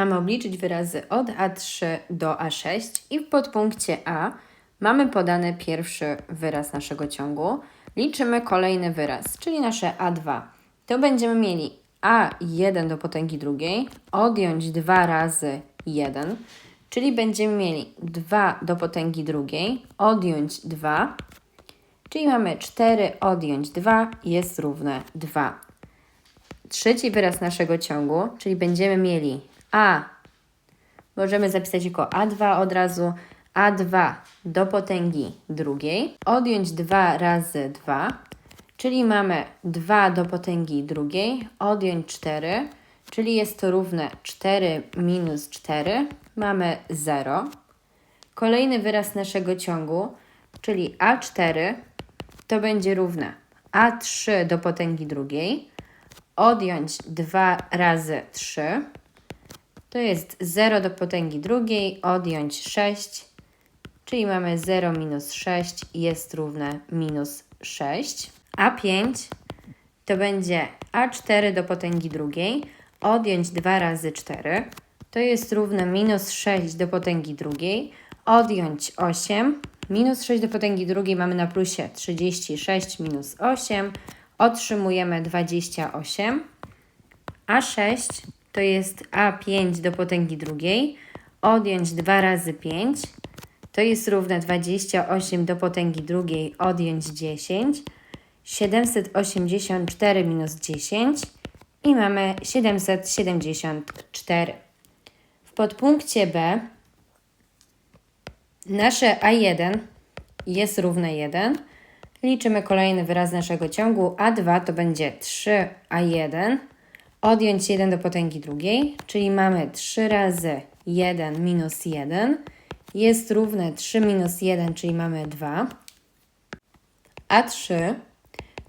mamy obliczyć wyrazy od A3 do A6 i w podpunkcie A mamy podany pierwszy wyraz naszego ciągu. Liczymy kolejny wyraz, czyli nasze A2. To będziemy mieli A1 do potęgi drugiej, odjąć 2 razy 1, czyli będziemy mieli 2 do potęgi drugiej, odjąć 2, czyli mamy 4 odjąć 2 jest równe 2 trzeci wyraz naszego ciągu, czyli będziemy mieli a, możemy zapisać jako a2 od razu, a2 do potęgi drugiej, odjąć 2 razy 2, czyli mamy 2 do potęgi drugiej, odjąć 4, czyli jest to równe 4 minus 4, mamy 0. Kolejny wyraz naszego ciągu, czyli a4, to będzie równe a3 do potęgi drugiej, odjąć 2 razy 3, to jest 0 do potęgi drugiej, odjąć 6, czyli mamy 0 minus 6 jest równe minus 6. A 5 to będzie A4 do potęgi drugiej, odjąć 2 razy 4, to jest równe minus 6 do potęgi drugiej, odjąć 8, minus 6 do potęgi drugiej mamy na plusie 36 minus 8, otrzymujemy 28, a 6 to jest A5 do potęgi drugiej, odjąć 2 razy 5, to jest równe 28 do potęgi drugiej, odjąć 10, 784 minus 10 i mamy 774. W podpunkcie B nasze A1 jest równe 1. Liczymy kolejny wyraz naszego ciągu. A2 to będzie 3A1 odjąć 1 do potęgi drugiej, czyli mamy 3 razy 1 minus 1 jest równe 3 minus 1, czyli mamy 2. A3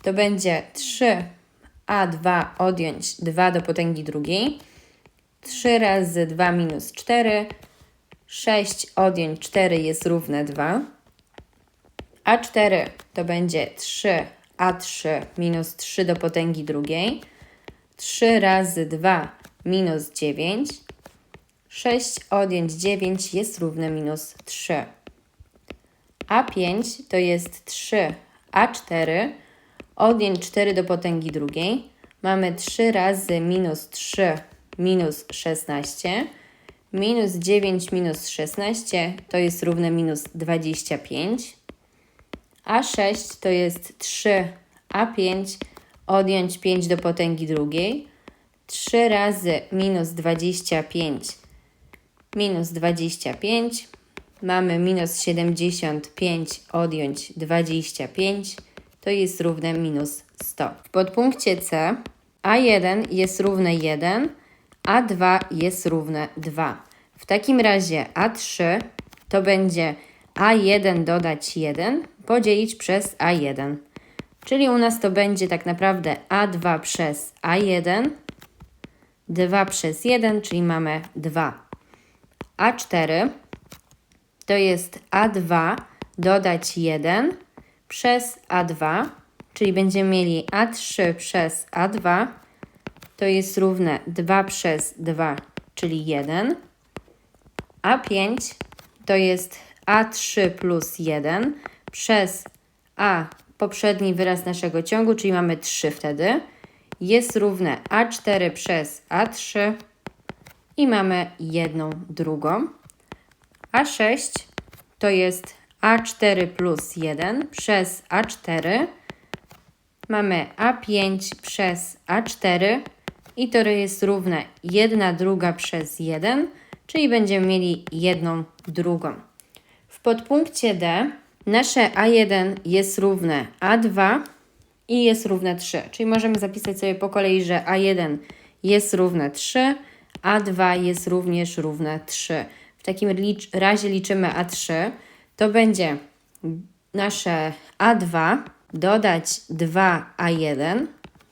to będzie 3A2 odjąć 2 do potęgi drugiej, 3 razy 2 minus 4, 6 odjąć 4 jest równe 2. A4 to będzie 3A3 minus 3 do potęgi drugiej, 3 razy 2 minus 9. 6 odjąć 9 jest równe minus 3. A5 to jest 3 A4 odjąć 4 do potęgi drugiej. Mamy 3 razy minus 3 minus 16. Minus 9 minus 16 to jest równe minus 25. A6 to jest 3 A5 odjąć 5 do potęgi drugiej. 3 razy minus 25 minus 25. Mamy minus 75 odjąć 25. To jest równe minus 100. W podpunkcie C A1 jest równe 1, A2 jest równe 2. W takim razie A3 to będzie A1 dodać 1 podzielić przez A1. Czyli u nas to będzie tak naprawdę A2 przez A1, 2 przez 1, czyli mamy 2. A4 to jest A2 dodać 1 przez A2, czyli będziemy mieli A3 przez A2, to jest równe 2 przez 2, czyli 1. A5 to jest A3 plus 1 przez A poprzedni wyraz naszego ciągu, czyli mamy 3 wtedy, jest równe A4 przez A3 i mamy jedną drugą. A6 to jest A4 plus 1 przez A4. Mamy A5 przez A4 i to jest równe 1 druga przez 1, czyli będziemy mieli jedną drugą. W podpunkcie D Nasze A1 jest równe A2 i jest równe 3. Czyli możemy zapisać sobie po kolei, że A1 jest równe 3, A2 jest również równe 3. W takim licz razie liczymy A3. To będzie nasze A2 dodać 2A1,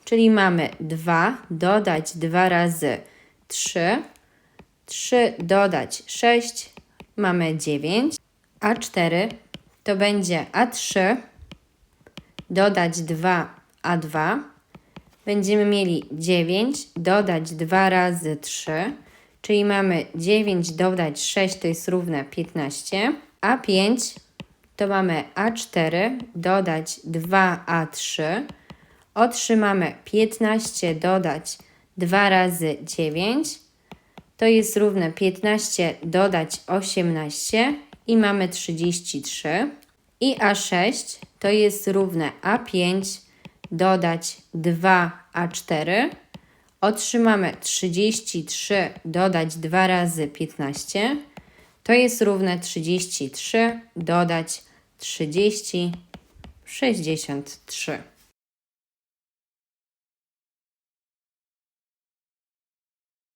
czyli mamy 2 dodać 2 razy 3, 3 dodać 6, mamy 9, A4 to będzie A3 dodać 2A2. Będziemy mieli 9 dodać 2 razy 3, Czyli mamy 9 dodać 6 to jest równe 15, a 5 to mamy A4 dodać 2A3. Otrzymamy 15 dodać 2 razy 9. To jest równe 15 dodać 18 i mamy 33. I A6 to jest równe A5 dodać 2A4. Otrzymamy 33 dodać 2 razy 15. To jest równe 33 dodać 30, 63.